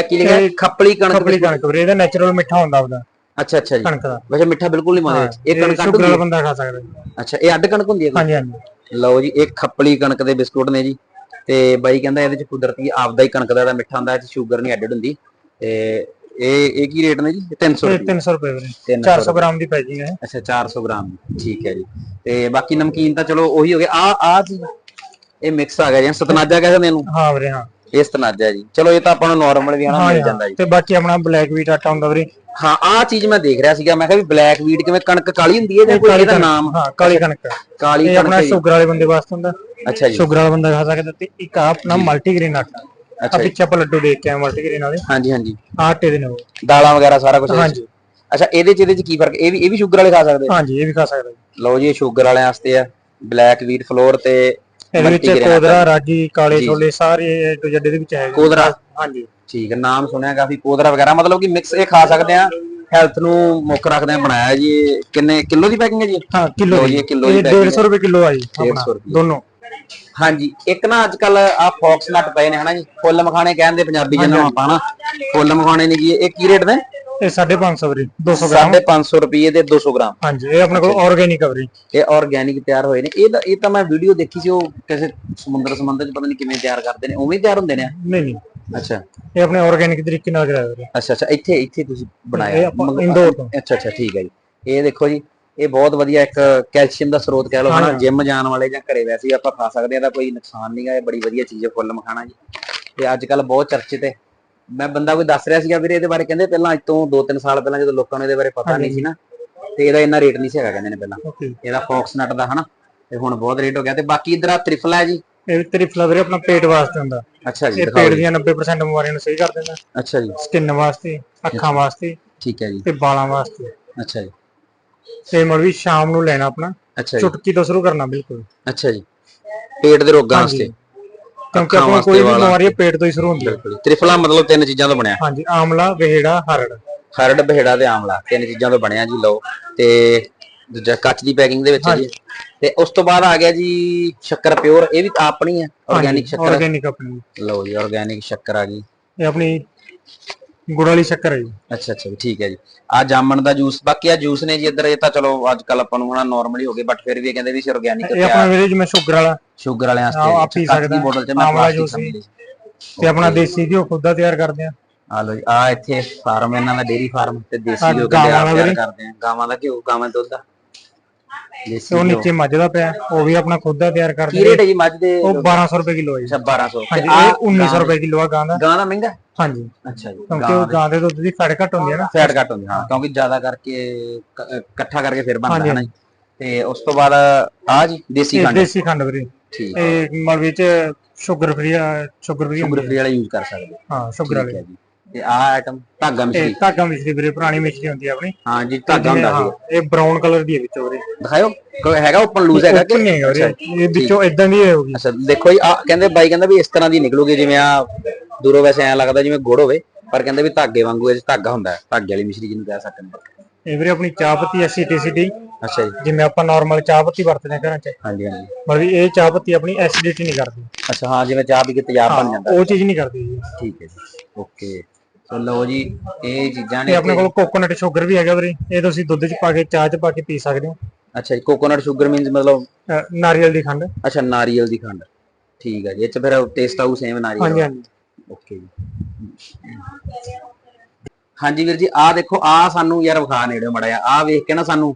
ਕੀ ਲਿਖਿਆ? ਖੱਪਲੀ ਕਣਕ ਖਪਲੀ ਕਣਕ ਵੀਰੇ ਇਹਦਾ ਨੈਚੁਰਲ ਮਿੱਠਾ ਹੁੰਦਾ ਉਹਦਾ ਅੱਛਾ ਅੱਛਾ ਜੀ। ਕਣਕ ਦਾ। ਵੈਸੇ ਮਿੱਠਾ ਬਿਲਕੁਲ ਨਹੀਂ ਵਿੱਚ। ਇਹ ਕਣਕ ਸ਼ੂਗਰ ਵਾਲਾ ਹੈ। ਬੰਦਾ ਖਾ ਸਕਦਾ। ਅੱਛਾ ਇਹ ਅੱਡ ਕਣਕ ਹੁੰਦੀ ਹੈ? ਹਾਂਜੀ ਹਾਂਜੀ। ਲਓ ਜੀ ਇਹ ਖੱਪਲੀ ਕਣਕ ਦੇ ਬਿਸਕੁਟ ਨੇ ਜੀ। ਤੇ ਬਾਈ ਕਹਿੰਦਾ ਇਹਦੇ ਚ ਕੁਦਰਤੀ ਆਪਦਾ ਹੀ ਕਣਕ ਦਾ ਮਿੱਠਾ ਹੁੰਦਾ ਇਹ ਚ ਸ਼ੂਗਰ ਨਹੀਂ ਐਡਡ ਹੁੰਦੀ। ਤੇ ਇਹ ਇਹ ਕੀ ਰੇਟ ਨੇ ਜੀ? ਇਹ 300 ਇਹ ਰੁਪਏ। 300 ਰੁਪਏ ਵੀਰੇ। 300 400 ਗ੍ਰਾਮ ਦੀ ਪੈਕਿੰਗ ਹੈ ਅੱਛਾ 400 ਗ੍ਰਾਮ ਠੀਕ ਹੈ ਜੀ। ਤੇ ਬਾਕੀ ਨਮਕੀਨ ਤਾਂ ਚਲੋ ਉਹੀ ਹੋ ਗਿਆ ਆ ਆ ਚੀਜ਼ ਇਹ ਮਿਕਸ ਆ ਗਿਆ ਜੀ। ਸਤਨਾਜਾ ਕਹਿੰਦੇ ਇਹਨੂੰ। ਹਾਂ ਵੀਰੇ ਹਾਂ। ਇਹ ਸਤਨਾਜਾ ਜੀ। ਚਲੋ ਇਹ ਤਾਂ ਆਪਾਂ ਨੂੰ ਨਾਰਮਲ ਵੀ ਹਾਂ ਮਿਲ ਜਾਂਦਾ ਜੀ। ਤੇ ਬਾਕੀ ਆਪਣਾ ਬਲੈਕ ਵੀਟ ਆਟਾ ਹੁੰਦਾ ਵੀਰੇ। ਹਾਂ ਆ ਚੀਜ਼ ਮੈਂ ਦੇਖ ਰਿਹਾ ਸੀਗਾ ਮੈਂ ਕਿਹਾ ਵੀ ਬਲੈਕ ਵੀਟ ਕਿਵੇਂ ਕਣਕ ਕਾਲੀ ਹੁੰਦੀ ਹੈ ਜਾਂ ਕੋਈ ਇਹਦਾ ਨਾਮ? ਹਾਂ ਕਾਲੀ ਕਣਕ। ਕਾਲੀ ਇਹ ਕਣਕ ਆਪਣਾ। ਸ਼ੂਗਰ ਵਾਲੇ ਬੰਦੇ ਵਾਸਤੇ ਹੁੰਦਾ। ਅੱਛਾ ਜੀ। ਸ਼ੂਗਰ ਵਾਲਾ ਬੰਦਾ ਖਾ ਸਕਦਾ ਤੇ ਇੱਕ ਆਪਣਾ ਮਲਟੀਗ੍ਰੇਨ ਆਟਾ। ਅੱਛਾ ਪਿੱਛੇ ਆਪਾਂ ਲੱਡੂ ਦੇਖ ਕੇ ਆਏ ਮਲਟੀਗ੍ਰੇਨ ਵਾਲੇ। ਹਾਂਜੀ ਹਾਂਜੀ। ਆਹ ਆਟੇ ਦੇ ਨੇ ਉਹ। ਦਾਲਾਂ ਵਗੈਰਾ ਸਾਰਾ ਕੁਝ ਹਾਂਜੀ। ਅੱਛਾ ਇਹਦੇ ਚ ਇਹਦੇ ਚ ਕੀ ਫ਼ਰਕ? ਇਹ ਵੀ ਇਹ ਵੀ ਸ਼ੂਗਰ ਵਾਲੇ ਖਾ ਸਕਦੇ ਹਾਂਜੀ ਇਹ ਵੀ ਖਾ ਸਕਦਾ ਜੀ। ਲਓ ਜੀ ਇਹ ਸ਼ੂਗਰ ਵਾਲਿਆਂ ਵਾਸਤੇ ਆ। ਬਲੈਕ ਵੀਟ ਫਲੋਰ ਤੇ ਇਹਦੇ ਵਿੱਚ ਕੋਦਰਾ ਰਾਗੀ ਕਾਲੇ ਜੀ। ਛੋਲੇ ਸਾਰੇ ਏ ਟੂ ਜ਼ੈਡ ਦੇ ਵਿੱਚ ਹੈਗੇ। ਕੋਦਰਾ। ਹਾਂਜੀ। ਠੀਕ ਹੈ ਨਾਮ ਸੁਣਿਆ ਕਾਫੀ ਕੋਦਰਾ ਵਗੈਰਾ ਮਤਲਬ ਕਿ ਮਿਕਸ ਇਹ ਖਾ ਸਕਦੇ ਆ। ਹੈਲਥ ਨੂੰ ਮੁੱਖ ਰੱਖਦੇ ਆ ਬਣਾਇਆ ਜੀ ਇਹ ਕਿੰਨੇ ਕਿਲੋ ਦੀ ਪੈਕਿੰਗ ਹੈ ਜੀ? ਹਾਂ ਕਿਲੋ ਲਓ ਜੀ, ਇਹ ਕਿੱਲੋ ਦੀ ਇਹ packing 150 ਰੁਪਏ ਕਿਲੋ ਆ ਜੀ 150 ਆਪਣਾ ਰੁਪਏ। ਦੋਨੋਂ। ਹਾਂਜੀ ਇੱਕ ਨਾ ਅੱਜ ਕੱਲ ਆ ਫੌਕਸ ਨਟ ਪਏ ਨੇ ਹਨਾ ਜੀ ਫੁੱਲ ਮਖਾਣੇ ਕਹਿੰਦੇ ਪੰਜਾਬੀ ਜਿਹਨਾਂ ਨੂੰ ਆਪਾਂ ਨਾ ਫੁੱਲ ਮਖਾਣੇ ਨੇ ਜੀ ਇਹ ਕੀ ਰੇਟ ਨੇ ਇਹ 550 ਵੀਰੇ 200 ਗ੍ਰਾਮ। 550 ਰੁਪਏ ਦੇ 200 ਗ੍ਰਾਮ। ਹਾਂਜੀ ਇਹ ਆਪਣੇ ਕੋਲ ਆਰਗੇਨਿਕ ਆ ਵੀਰੇ। ਇਹ ਆਰਗੇਨਿਕ ਤਿਆਰ ਹੋਏ ਨੇ। ਇਹ ਤਾਂ- ਇਹ ਤਾਂ ਮੈਂ ਵੀਡੀਓ ਦੇਖੀ ਸੀ ਉਹ ਕਿਸੇ ਸਮੁੰਦਰ ਸਮੁੰਦਰ ਚ ਪਤਾ ਨਹੀਂ ਕਿਵੇਂ ਤਿਆਰ ਕਰਦੇ ਨੇ। ਉਵੇਂ ਤਿਆਰ ਹੁੰਦੇ ਨੇ? ਨਹੀਂ ਨਹੀਂ। ਅੱਛਾ। ਇਹ ਆਪਣੇ ਆਰਗੇਨਿਕ ਤਰੀਕੇ ਨਾਲ ਕਰਾਇਆ ਵੀਰੇ। ਅੱਛਾ ਅੱਛਾ। ਇੱਥੇ ਇੱਥੇ ਤੁਸੀਂ ਬਣਾਇਆ। ਇੰਦੋਰ ਤੋਂ। ਅੱਛਾ ਅੱਛਾ। ਠੀਕ ਹੈ ਜੀ। ਇਹ ਦੇਖੋ ਜੀ ਇਹ ਬਹੁਤ ਵਧੀਆ ਇੱਕ ਕੈਲਸ਼ੀਅਮ ਦਾ ਸਰੋਤ ਕਹਿ ਲਓ। ਹਨਾ ਜਿਮ ਜਾਣ ਵਾਲੇ ਜਾਂ ਘਰੇ ਵੈਸੇ ਆਪਾਂ ਖਾ ਸਕਦੇ ਆ ਇਹਦਾ ਕੋਈ ਨੁਕਸਾਨ ਨਹੀਂਗਾ ਇਹ ਬੜੀ ਵਧੀਆ ਚੀਜ਼ ਹੈ ਫੁੱਲ ਮਖਾਣਾ ਜੀ। ਤੇ ਅੱਜ ਕੱਲ ਬਹੁਤ ਚਰਚਿਤ ਹੈ। ਮੈਂ ਬੰਦਾ ਕੋਈ ਦੱਸ ਰਿਹਾ ਸੀਗਾ ਵੀਰੇ ਇਹਦੇ ਬਾਰੇ ਕਹਿੰਦੇ ਪਹਿਲਾਂ ਅੱਜ ਤੋਂ 2-3 ਸਾਲ ਪਹਿਲਾਂ ਜਦੋਂ ਲੋਕਾਂ ਨੂੰ ਇਹਦੇ ਬਾਰੇ ਪਤਾ ਨਹੀਂ ਸੀ ਨਾ ਤੇ ਇਹਦਾ ਇੰਨਾ ਰੇਟ ਨਹੀਂ ਸੀ ਹੈਗਾ ਕਹਿੰਦੇ ਨੇ ਪਹਿਲਾਂ। ਇਹਦਾ ਫੌਕਸ ਨਟ ਦਾ ਹਨਾ ਤੇ ਹੁਣ ਬਹੁਤ ਰੇਟ ਹੋ ਗਿਆ ਤੇ ਬਾਕੀ ਇਧਰ ਆ ਤ੍ਰਿਫਲਾ ਹੈ ਜੀ। ਇਹ ਤਰੀਫਲਾ ਵੀਰੇ ਆਪਣਾ ਪੇਟ ਵਾਸਤੇ ਹੁੰਦਾ। ਅੱਛਾ ਜੀ ਇਹ ਪੇਟ। ਦੀਆਂ 90% ਬਿਮਾਰੀਆਂ ਨੂੰ ਸਹੀ ਕਰ ਦਿੰਦਾ। ਅੱਛਾ ਜੀ। ਸਕਿਨ ਵਾਸਤੇ ਅੱਖਾਂ ਵਾਸਤੇ ਠੀਕ ਹੈ ਜੀ। ਤੇ ਵਾਲਾਂ ਵਾਸਤੇ। ਅੱਛਾ ਜੀ। ਤੇ ਮਤਲਬ ਵੀ ਸ਼ਾਮ ਨੂੰ ਲੈਣਾ ਆਪਣਾ। ਚੁਟਕੀ ਤੋਂ ਸ਼ੁਰੂ ਕਰਨਾ ਬਿਲਕੁਲ। ਅੱਛਾ ਜੀ। ਪੇਟ ਦੇ ਰੋਗਾਂ। ਵਾਸਤੇ। ਕਿਉਂਕਿ ਅੱਖਾਂ ਆਪਣਾ ਵਾਸਤੇ ਕੋਈ ਵੀ ਵਾਲਾਂ। ਬਿਮਾਰੀ ਹੈ ਪੇਟ ਤੋਂ ਹੀ ਸ਼ੁਰੂ ਹੁੰਦੀ ਹੈ ਬਿਲਕੁਲ। ਤ੍ਰਿਫਲਾ ਮਤਲਬ ਤਿੰਨ ਚੀਜ਼ਾਂ ਤੋਂ ਬਣਿਆ। ਹਾਂਜੀ ਆਮਲਾ ਵੇਹੜਾ ਹਰੜ। ਖਰੜ ਬਹਿੜਾ ਤੇ ਆਮਲਾ ਤਿੰਨ ਚੀਜ਼ਾਂ ਤੋਂ ਬਣਿਆ ਜੀ ਲਓ। ਤੇ ਦੂਜਾ ਕੱਚ ਦੀ ਪੈਕਿੰਗ ਦੇ ਵਿੱਚ ਹੈ ਜੀ ਤੇ ਉਸ ਤੋਂ ਬਾਅਦ ਆ ਗਿਆ ਜੀ ਸ਼ੱਕਰ ਪਿਓਰ ਇਹ ਵੀ ਆਪਣੀ ਹੈ ਆਰਗੈਨਿਕ ਸ਼ੱਕਰ। ਆਰਗੇਨਿਕ ਆਪਣੀ। ਲਓ ਜੀ ਆਰਗੈਨਿਕ ਸ਼ੱਕਰ ਆ ਗਈ। ਇਹ ਆਪਣੀ ਗੁੜ ਵਾਲੀ ਸ਼ੱਕਰ ਹੈ ਜੀ। ਅੱਛਾ ਅੱਛਾ ਜੀ, ਠੀਕ ਹੈ ਜੀ। ਆ ਜਾਮਣ ਦਾ ਜੂਸ ਬਾਕੀ ਆ ਜੂਸ ਨੇ ਜੀ ਇੱਧਰ ਇਹ ਤਾਂ ਚਲੋ ਅੱਜ ਕੱਲ ਆਪਾਂ ਨੂੰ ਹਣਾ ਨਾਰਮਲੀ ਹੋ ਗਏ ਬਟ ਫਿਰ ਵੀ ਇਹ ਕਹਿੰਦੇ ਵੀ ਆਰਗੈਨਿਕ ਇਹ ਆਪਣਾ ਵੀਰੇ ਜਿਵੇਂ ਸ਼ੂਗਰ ਵਾਲਾ। ਸ਼ੂਗਰ ਵਾਲਿਆਂ ਆਹ, ਵਾਸਤੇ ਆਪ ਪੀ ਸਕਦਾ। ਬੋਤਲ ਚ ਮੈਂ ਆਮਲਾ ਪਲਾਸਟਿਕ ਜੂਸ ਸਮਝ ਲਈ। ਤੇ ਆਪਣਾ ਦੇਸੀ ਘਿਓ ਖੁਦ ਦਾ ਤਿਆਰ ਕਰਦੇ ਆ। ਆ ਲਓ ਜੀ ਆ ਇੱਥੇ ਫਾਰਮ ਇਹਨਾਂ ਦਾ ਡੇਰੀ ਫਾਰਮ ਤੇ ਦੇਸੀ ਆਹ ਲੋਕ ਗਾਵਾਂ ਦਾ ਤਿਆਰ ਵੀਰੇ। ਕਰਦੇ ਆ। ਗਾਵਾਂ ਦਾ ਘਿਓ ਗਾਵਾਂ ਦਾ ਦੁੱਧ ਦਾ। ਤੇ ਦੇਸੀ ਉਹ ਨੀਚੇ ਮੱਝ ਦਾ ਪਿਆ ਉਹ ਵੀ ਆਪਣਾ ਖੁਦ ਦਾ ਤਿਆਰ ਕੀ ਕਰਦੇ ਰੇਟ ਹੈ ਜੀ ਮੱਝ ਦੇ ਉਹ 1200 ਰੁਪਏ ਕਿਲੋ ਹੈ ਜੀ। ਅੱਛਾ 1200 ਹਾਂਜੀ ਇਹ 1900 ਰੁਪਏ ਕਿਲੋ ਆ ਗਾਂ ਦਾ। ਗਾਂ ਦਾ ਮਹਿੰਗਾ? ਹਾਂਜੀ। ਅੱਛਾ ਜੀ ਕਿਉਂਕਿ ਉਹ ਗਾਂ ਦੇ ਦੁੱਧ ਦੀ ਫੈਟ ਘੱਟ ਹੁੰਦੀ ਹੈ ਨਾ। ਫੈਟ ਘੱਟ ਹੁੰਦੀ ਹਾਂ ਕਿਉਂਕਿ ਜ਼ਿਆਦਾ ਕਰਕੇ ਕ- ਇਕੱਠਾ ਕਰਕੇ ਫਿਰ ਬਣਦਾ ਹੈ ਨਾ ਜੀ। ਤੇ ਉਸ ਤੋਂ ਬਾਅਦ ਆ ਜੀ ਦੇਸੀ ਖੰਡ। ਦੇਸੀ ਖੰਡ ਵੀਰੇ। ਠੀਕ ਇਹ ਮਤਲਬ ਵਿੱਚ sugar free sugar free sugar free ਵਾਲਾ ਯੂਜ਼ ਕਰ ਸਕਦੇ ਹੋ। ਹਾਂ ਸ਼ੂਗਰ ਵਾਲੀ। ਜੀ। ਤੇ ਆ ਆਈਟਮ ਧਾਗਾ ਇਹ ਮਿਸ਼ਰੀ ਧਾਗਾ ਮਿਸ਼ਰੀ ਵੀਰੇ ਪੁਰਾਣੀ ਮਿਸ਼ਰੀ ਹੁੰਦੀ ਆ ਆਪਣੀ। ਹਾਂ ਜੀ ਧਾਗਾ ਹੁੰਦਾ ਹਾਂ, ਸੀ ਇਹ ਬ੍ਰਾਊਨ ਕਲਰ ਦੀ ਹੈ ਵਿੱਚੋਂ ਵੀਰੇ। ਦਿਖਾਓ ਕੋਈ ਹੈਗਾ ਓਪਨ ਲੂਜ਼ ਹੈਗਾ Open ਨਹੀਂ ਹੈਗਾ ਵੀਰੇ। ਇਹ ਵਿੱਚੋਂ ਇਦਾਂ ਦੀ ਹੋਊਗੀ। ਅੱਛਾ ਦੇਖੋ ਜੀ ਆ ਕਹਿੰਦੇ ਬਾਈ ਕਹਿੰਦਾ ਵੀ ਇਸ ਤਰ੍ਹਾਂ ਦੀ ਨਿਕਲੂਗੀ ਜਿਵੇਂ ਆ ਦੂਰੋਂ ਵੈਸੇ ਐ ਲੱਗਦਾ ਜਿਵੇਂ ਗੁੜ ਹੋਵੇ ਪਰ ਕਹਿੰਦੇ ਵੀ ਧਾਗੇ ਵਾਂਗੂ ਇਹ 'ਚ ਧਾਗਾ ਹੁੰਦਾ ਹੈ ਧਾਗੇ ਵਾਲੀ ਮਿਸ਼ਰੀ ਜਿਹਨੂੰ ਕਹਿ ਸਕਦੇ ਹਾਂ। ਇਹ ਵੀਰੇ ਆਪਣੀ ਚਾਹ ਪੱਤੀ ਐਸਿਡਿਟੀ ਅੱਛਾ ਜੀ। ਜਿਵੇਂ ਆਪਾਂ ਨਾਰਮਲ ਚਾਹ ਪੱਤੀ ਵਰਤਦੇ ਹਾਂ ਘਰਾਂ 'ਚ। ਹਾਂਜੀ ਹਾਂਜੀ। ਮਤਲਬ ਵੀ ਇਹ ਚਾਹ ਪੱਤੀ ਆਪਣੀ ਐਸਿਡਿਟੀ ਨਹੀਂ ਕਰਦੀ। ਅੱਛਾ ਹਾਂ ਜਿਵੇਂ ਚਾਹ ਪੀ ਕੇ ਤੇਜ਼ਾਬ ਬਣ ਜਾਂਦਾ। ਉਹ ਚੀਜ਼ ਨਹੀਂ ਕਰਦੀ ਜੀ। ਠੀਕ ਹੈ ਜੀ। ਓਕੇ। ਸੋ ਲਓ ਜੀ ਇਹ ਚੀਜ਼ਾਂ ਤੇ ਨੇ ਆਪਣੇ ਕੋਲ ਕੋਕੋਨਟ ਸ਼ੂਗਰ ਵੀ ਹੈਗਾ ਵੀਰੇ। ਇਹ ਤੁਸੀਂ ਦੁੱਧ 'ਚ ਪਾ ਕੇ ਚਾਹ 'ਚ ਪਾ ਕੇ ਪੀ ਸਕਦੇ ਹੋ। ਅੱਛਾ ਜੀ ਕੋਕੋਨਟ ਸ਼ੂਗਰ ਮੀਨਸ ਮਤਲਬ ਨਾਰੀਅਲ ਦੀ ਖੰਡ। ਅੱਛਾ ਨਾਰੀਅਲ ਦੀ ਖੰਡ। ਠੀਕ ਹੈ ਜੀ ਇਹ ਚ ਫਿਰ ਟੇਸਟ ਆਊ ਸੇਮ ਨਾਰੀਅਲ ਹਾਂਜੀ ਦਾ। ਹਾਂਜੀ। ਓਕੇ ਜੀ। ਹਾਂਜੀ ਵੀਰ ਜੀ ਆਹ ਦੇਖੋ ਆਹ ਸਾਨੂੰ ਯਾਰ ਵਿਖਾ ਨੇੜੇ ਮੜਿਆ ਆਹ ਵੇਖ ਕੇ ਨਾ ਸਾਨੂੰ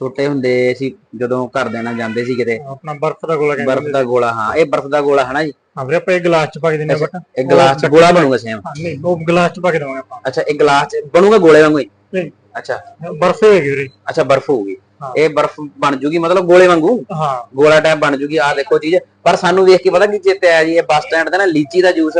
ਛੋਟੇ ਹੁੰਦੇ ਸੀ ਜਦੋਂ ਘਰ ਦੇ ਨਾਲ ਜਾਂਦੇ ਸੀ ਕਿਤੇ। ਆਪਣਾ ਬਰਫ਼ ਦਾ ਗੋਲਾ ਕਹਿੰਦੇ ਬਰਫ਼ ਦਾ ਗੋਲਾ ਹਾਂ ਇਹ ਬਰਫ਼ ਦਾ ਗੋਲਾ ਹੈ ਨਾ ਜੀ। ਹਾਂ ਵੀਰੇ ਆਪਾਂ ਇਹ ਗਲਾਸ 'ਚ ਪਾ ਕੇ ਦਿੰਦੇ ਆ ਬਟ ਇੱਕ ਗਲਾਸ ਚ ਗੋਲਾ ਬਣੂਗਾ ਸੇਮ ਹਾਂ, ਨਹੀਂ ਉਹ ਗਲਾਸ 'ਚ ਪਾ ਕੇ ਦਵਾਂਗੇ ਆਪਾਂ। ਅੱਛਾ ਇੱਕ ਗਲਾਸ ਚ ਬਣੂਗਾ ਗੋਲੇ ਵਾਂਗੂ ਹੀ? ਨਹੀਂ। ਅੱਛਾ। ਬਰਫ਼ ਹੀ ਹੈਗੀ ਵੀਰੇ। ਅੱਛਾ ਬਰਫ਼ ਹੋਊਗੀ। ਇਹ ਬਰਫ਼ ਬਣ ਜੂਗੀ ਮਤਲਬ ਗੋਲੇ ਵਾਂਗੂ? ਹਾਂ। ਗੋਲਾ ਟਾਈਪ ਬਣ ਜੂਗੀ ਆ ਦੇਖੋ ਚੀਜ਼। ਪਰ ਸਾਨੂੰ ਵੇਖ ਕੇ ਪਤਾ ਕੀ ਚੇਤੇ ਆਇਆ ਜੀ ਇਹ ਬੱਸ ਸਟੈਂਡ ਤੇ ਨਾ ਲੀਚੀ ਦਾ ਜੂਸ